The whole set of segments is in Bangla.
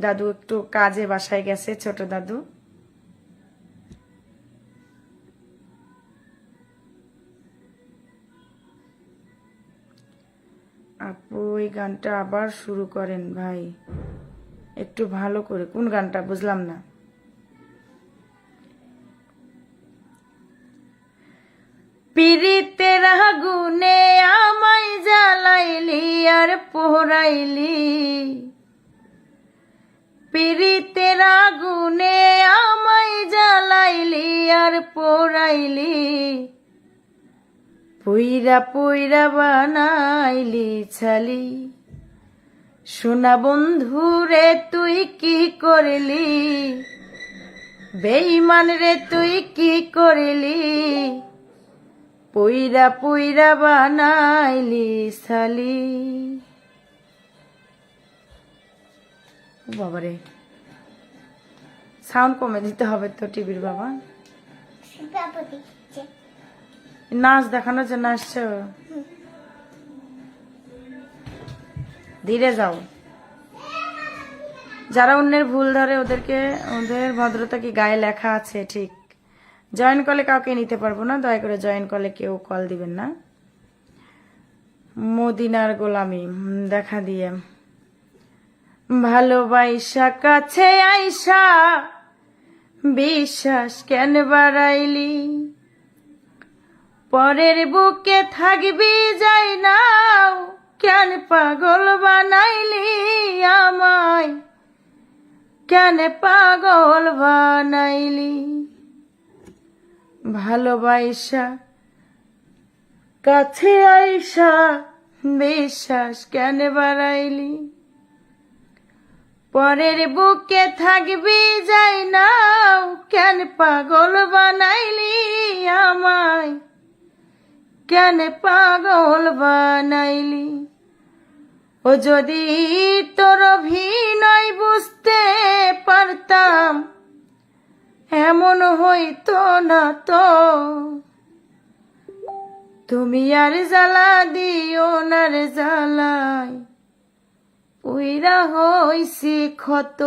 দাদু একটু কাজে বাসায় গেছে, ছোট দাদু। আপু, এই গানটা আবার শুরু করেন ভাই। একটু ভালো করে, কোন গানটা বুঝলাম না। পিরিতের আগুনে আমায় জ্বালাইলি আর পোড়াইলি। পোড়াইলি, পুইরা পুইরা বানাইলি ছালি। সোনা বন্ধু রে, তুই কি করলি? বেইমান রে, তুই কি করলি? পুইরা পুইরা বানাইলি ও বাবারে সাউন্ড কমে দিতে হবে তো টিভির বাবা। নাচ দেখানোর জন্য আসছো ধীরে যাও। যারা অন্যের ভুল ধরে ওদেরকে, ওদের ভদ্রতা কি গায়ে লেখা আছে? ঠিক। জয়েন কলে কাউকে নিতে পারব না, দয়া করে জয়েন কলে কেউ কল দিবেন না। মদিনার গোলামি দেখা দিয়ে। ভালোবাসা কাছে আইসা বিশ্বাস কেন বাড়াইলি? পরের বুকে থাকবি যাই নাও, কেন পাগল বানাইলি আমায়? কেন পাগল বানাইলি? ভালোবাসা, কাছে আইসা বিশ্বাস কেন বাড়াইলি? পরের বুকে থাকবি যাই পাগল বানাইলি আমায়? কেন পাগল বানাইলি? ও যদি তোর অভিনয় বুঝতে পারতাম, এমন হইতো না তো। তুমি আর জ্বালা দিও না রে জ্বালাই উইরা হইছি ক্ষত।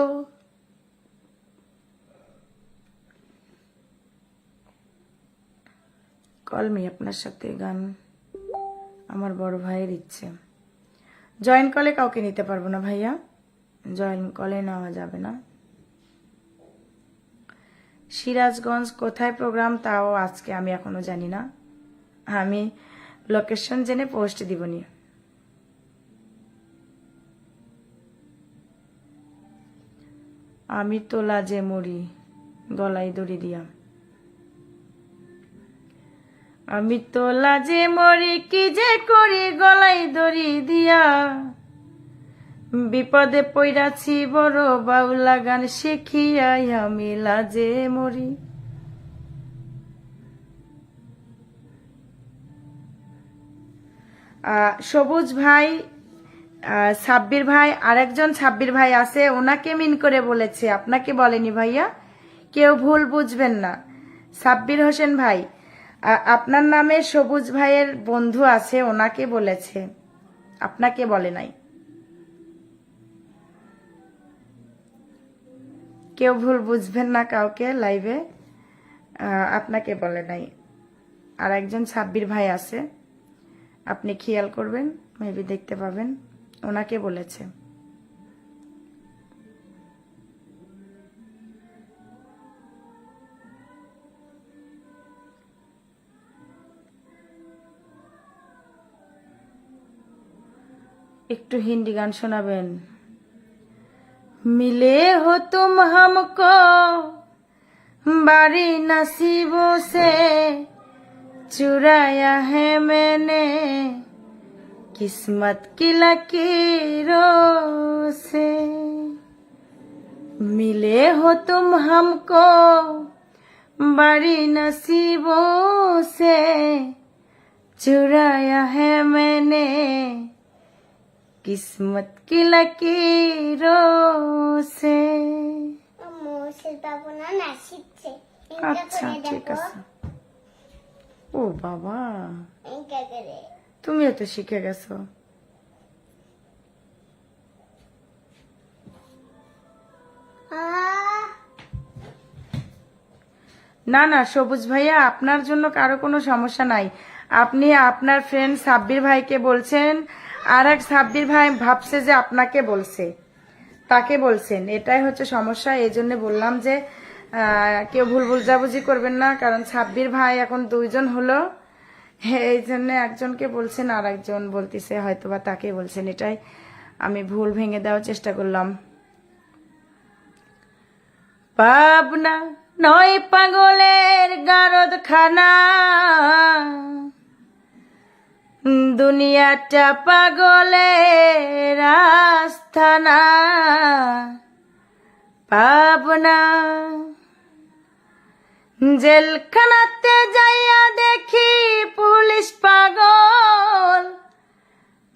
কলমি আপনার সাথে গান। আমার বড় ভাইয়ের ইচ্ছে। জয়েন কলে কাউকে নিতে পারব না ভাইয়া। জয়েন কলে নেওয়া যাবে না। সিরাজগঞ্জ কোথায় প্রোগ্রাম তাও আজকে আমি এখনও জানি না। আমি লোকেশন জেনে পোস্ট দিবনি আমি তোলা যে মরি গলায় দড়ি দিয়া। আমি তো লাজে মরি, কি যে করি, গলায় দড়ি দিয়া। বিপদে পইরাছি, বড় বাউলা গান শিখিয়াই আমি লাজে মরি। সবুজ ভাই সাব্বির ভাই, আরেকজন সাব্বির ভাই আছে, ওনাকে মিন করে বলেছে, আপনাকে বলেনি ভাইয়া। কেউ ভুল বুঝবেন না। সাব্বির হোসেন ভাই আপনার নামে সবুজ ভাইয়ের বন্ধু আছে, ওনাকে বলেছে। আপনাকে বলে নাই। কেউ ভুল বুঝবেন না কাউকে লাইভে আপনাকে বলে নাই। আর একজন সাব্বির ভাই আছে, আপনি খেয়াল করবেন, মেবি দেখতে পাবেন, ওনাকে বলেছে। একটু হিন্দি গান শোনাবেন मिले हो तुम हमको बारी नसीबों से चुराया है मैंने किस्मत की लकीरों से मिले हो तुम हमको बड़ी नसीबों से चुराया है मैंने কিসমত কি লকিরো সে আচ্ছা ঠিক আছে ও বাবা তুমিও তো শিখে গেছো না না সবুজ ভাইয়া আপনার জন্য কারও কোনো সমস্যা নাই। আপনি আপনার ফ্রেন্ড সাব্বির ভাইকে বলছেন আর এক সাব্বির ভাই ভাবছে যে আপনাকে বলছে, তাকে বলছেন। এটাই হচ্ছে সমস্যা এই জন্য বললাম যে কেউ ভুল বুঝাবুঝি করবেন না, কারণ সাব্বির ভাই এখন দুইজন হলো। এই জন্য একজনকে বলছেন, আর একজন বলতেছে, হয়তোবা তাকে বলছেন। এটাই আমি ভুল ভেঙে দেওয়ার চেষ্টা করলাম। পাবনা নয় পাগলের গারদ খানা দুনিয়াটা পাগলের আস্থানা, পাবনা। জেলখানাতে যাইয়া দেখি পুলিশ পাগল।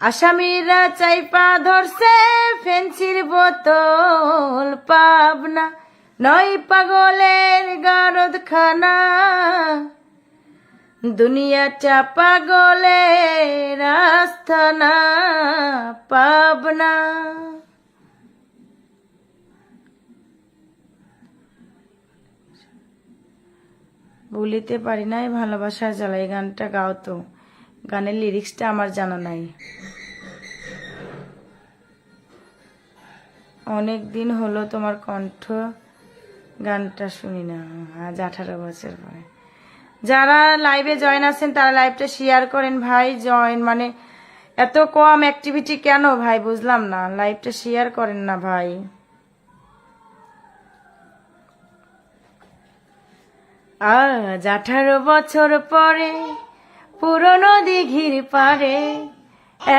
আসামিরা চাইপা ধরছে ফেন্সির বোতল, পাবনা। নয় পাগলের গারদ খানা দুনিয়াটা পাগলের আস্থানা পাবনা। বলিতে পারি নাই ভালোবাসার জ্বালাই গানটা, গাও তো। গানের লিরিক্সটা আমার জানা নাই। অনেক দিন হলো তোমার কণ্ঠ গানটা শুনি না, আজ আঠারো বছর পরে যারা লাইভে জয়েন আছেন, তারা লাইভটা শেয়ার করেন। ভাই জয়েন মানে এত কম অ্যাক্টিভিটি কেন? ভাই, বুঝলাম না। লাইভটা শেয়ার করেন না, ভাই। আজ আঠারো বছর পরে, পুরনো দিঘির পারে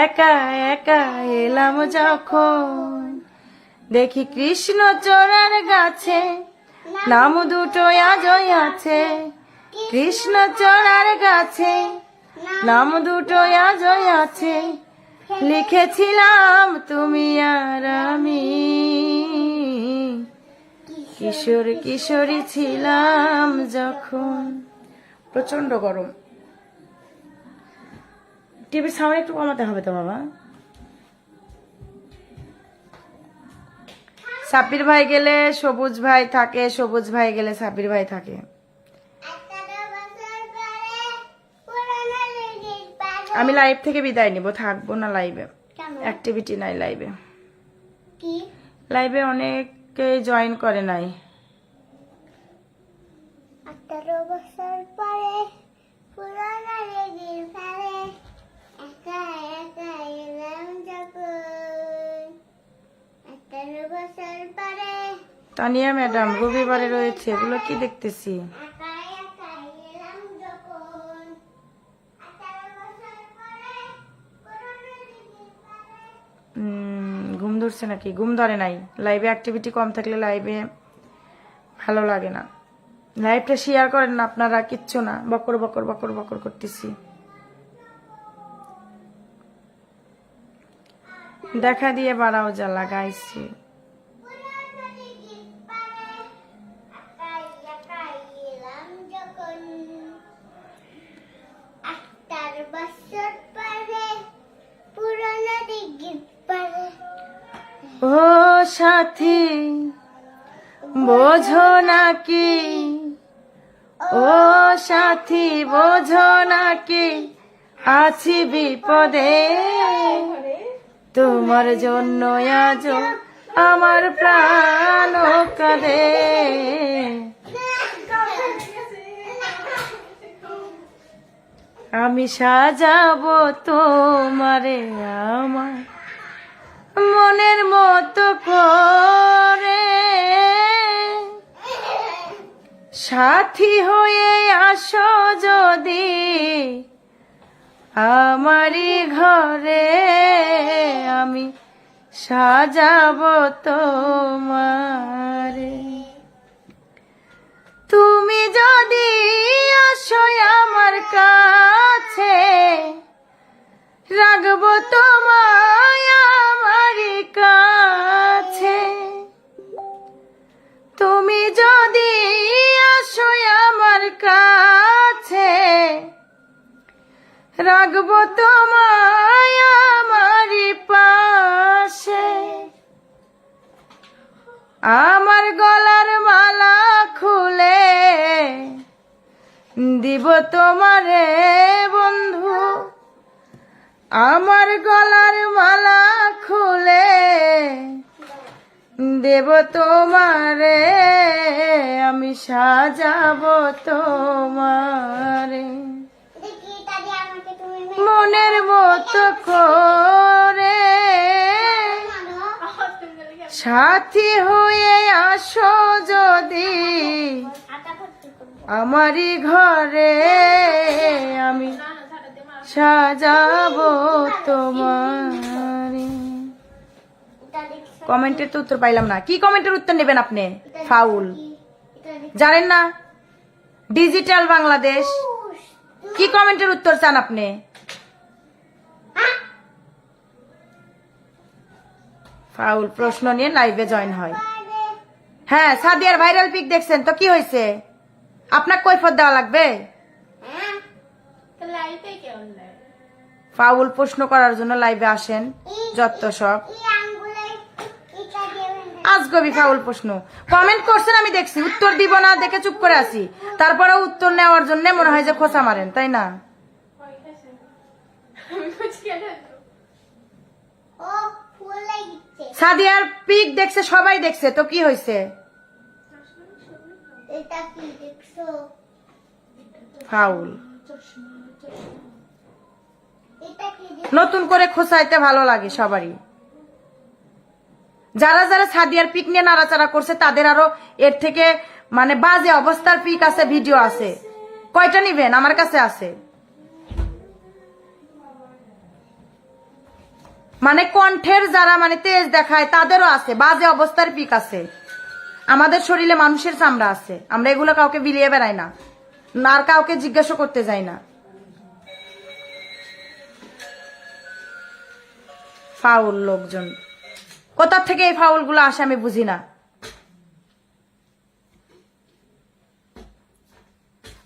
একা একা এলাম যখন। দেখি কৃষ্ণ চোরার গাছে, নাম দুটো আজই আছে। কৃষ্ণ চোরার গাছে, নাম দুটো আজই আছে। লিখেছিলাম তুমি আর আমি। কিশোর কিশোরী ছিলাম যখন। প্রচণ্ড গরম। টিভির সামনে একটু কমাতে হবে তো, বাবা। সাব্বির ভাই গেলে সবুজ ভাই থাকে, সবুজ ভাই গেলে সাব্বির ভাই থাকে আঠারো বছর পরে পুরনো লেডির পাগল আমি লাইভ থেকে বিদায় নিব থাকব না লাইভে অ্যাক্টিভিটি নাই লাইভে কি? লাইভে অনেকে জয়েন করে নাই। আঠারো বছর পরে পুরনো লেডির পারে একা একা এলাম যখন। আঠারো বছর পরে তানিয়া ম্যাডাম রবিবারে রয়েছে এগুলো কি দেখতেছি একা একা এলাম যখন আঠারো বছর পরে পুরনো লেডির পারে উম, ঘুম ধরছে নাকি? ঘুম ধরে নাই। লাইভে অ্যাক্টিভিটি কম থাকলে লাইভে ভালো লাগে না। লাইভটা শেয়ার করেন না আপনারা, কিচ্ছু না। বকর বকর বকর বকর করতেছি। দেখা দিয়ে বাড়াও জ্বালা গাইছি পুরনো লেডির পারে একা একা এলাম যখন আঠারো বছর পরে পুরনো লেডির পারে ও সাথী, বোঝো নাকি? ও সাথী, বোঝো নাকি? আছি বিপদে। তোমার জন্য আজ আমার প্রাণ কাঁদে। আমি সাজাবো তোমারে আমার। মনের মতো করে। সাথী হয়ে আসো যদি আমারই ঘরে, আমি সাজাবো তোমারে। তুমি যদি আসো আমার কাছে, রাখব তোমায় রাখব তোমায় আমারই পাশে। আমার গলার মালা খুলে দিব তোমারে বন্ধু। আমার গলার মালা খুলে দেব তোমারে, আমি সাজাবো তোমারে দেখি দাদি আমাকে তুমি মনের মতো করে। সাথী হয়ে আসো যদি আমারই ঘরে। আমি সাজাবো তোমারে। কমেন্টের তো উত্তর পাইলাম না। কি কমেন্টের উত্তর নেবেন আপনি? ফাউল। জানেন না? ডিজিটাল বাংলাদেশ। কি কমেন্টের উত্তর চান আপনি? ফাউল প্রশ্ন নিয়ে লাইভে জয়েন হয়। হ্যাঁ সাদিয়ার ভাইরাল পিক দেখছেন তো কি হয়েছে? আপনার কৈফত দেওয়া লাগবে? ফাউল প্রশ্ন করার জন্য লাইভে আসেন যত সব। আজগবি ফাউল প্রশ্ন। কমেন্ট করছেন আমি দেখছি। উত্তর দিব না দেখে চুপ করে আছি। তারপরে উত্তর নেওয়ার জন্য মনে হয় যে খোঁচা মারেন তাই না। ও সাদিয়ার পিক দেখছে সবাই দেখছে। তো কি হয়েছে? ফাউল। নতুন করে খোঁচাইতে ভালো লাগে সবারই। যারা যারা সাদিয়ার পিক নিয়ে নাড়াচাড়া করছে তাদের আরও এর থেকে মানে বাজে অবস্থার পিক আছে ভিডিও আছে। কয়টা নিবেন? আমার কাছে আছে। মানে কণ্ঠের যারা মানে তেজ দেখায়, তাদেরও আছে, বাজে অবস্থার পিক আছে। আমাদের শরীরে মানুষের চামড়া আছে। আমরা এগুলো কাউকে বিলিয়ে বেড়াই না। আর কাউকে জিজ্ঞাসা করতে যাই না। ফাউল লোকজন। কোথা থেকে এই ফাউলগুলো আসে আমি বুঝি না।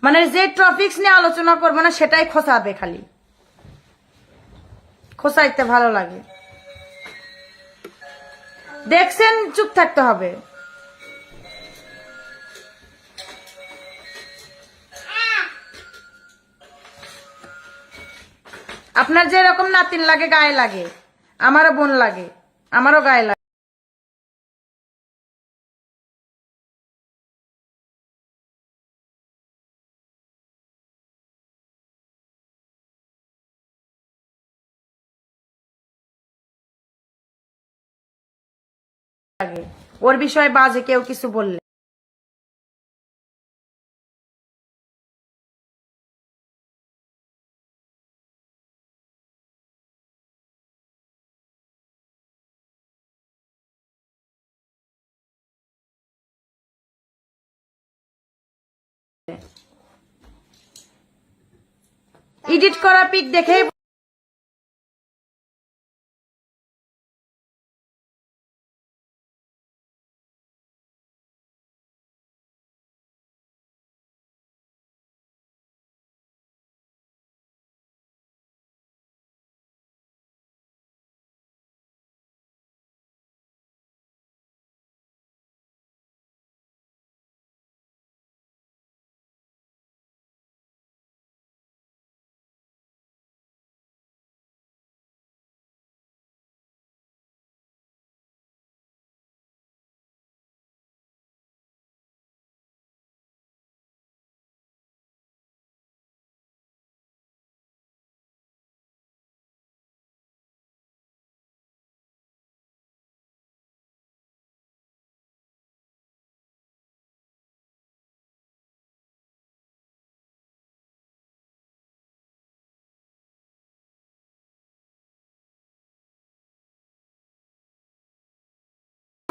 মানে যে টপিক্স নিয়ে আলোচনা করব না, সেটাই খোঁচাবে খালি। খোঁচাইতে ভালো লাগে। দেখছেন, চুপ থাকতে হবে। আপনার যেরকম নাতিন লাগে, গায়ে লাগে। আমারও বোন লাগে, আমারও গায়ে লাগে। ওর বিষয়ে বাজে কেউ কিছু বললে। এডিট করা পিক দেখেই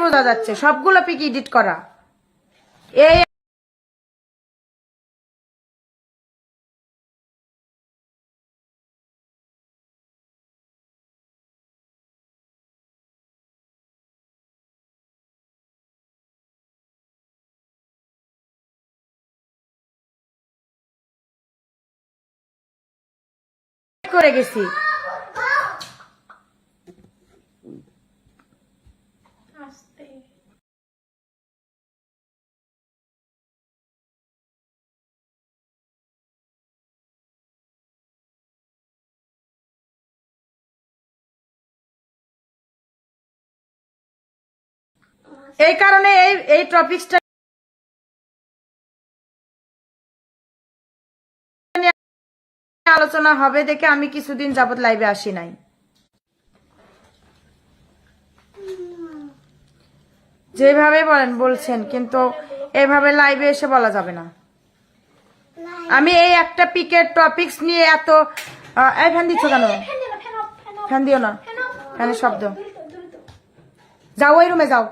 বোঝা যাচ্ছে সবগুলো পিক এডিট করা। এই করে গেছি। এই কারণে এই এই টপিক্সটা আলোচনা হবে দেখে আমি কিছুদিন যাবত লাইভে আসি নাই। যেভাবে বলেন বলছেন কিন্তু এভাবে লাইভে এসে বলা যাবে না। আমি এই একটা পিকের টপিকস নিয়ে এত এই ফ্যান দিচ্ছ কেন? ফ্যান দিও না ফ্যানের শব্দ। যাও ওই রুমে যাও।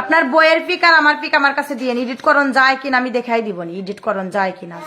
আপনার বইয়ের পিক আর আমার পিক আমার কাছে দিয়ে এডিট করন যায় কিনা, আমি দেখাই দিবনি। এডিট করন যায় কিনা।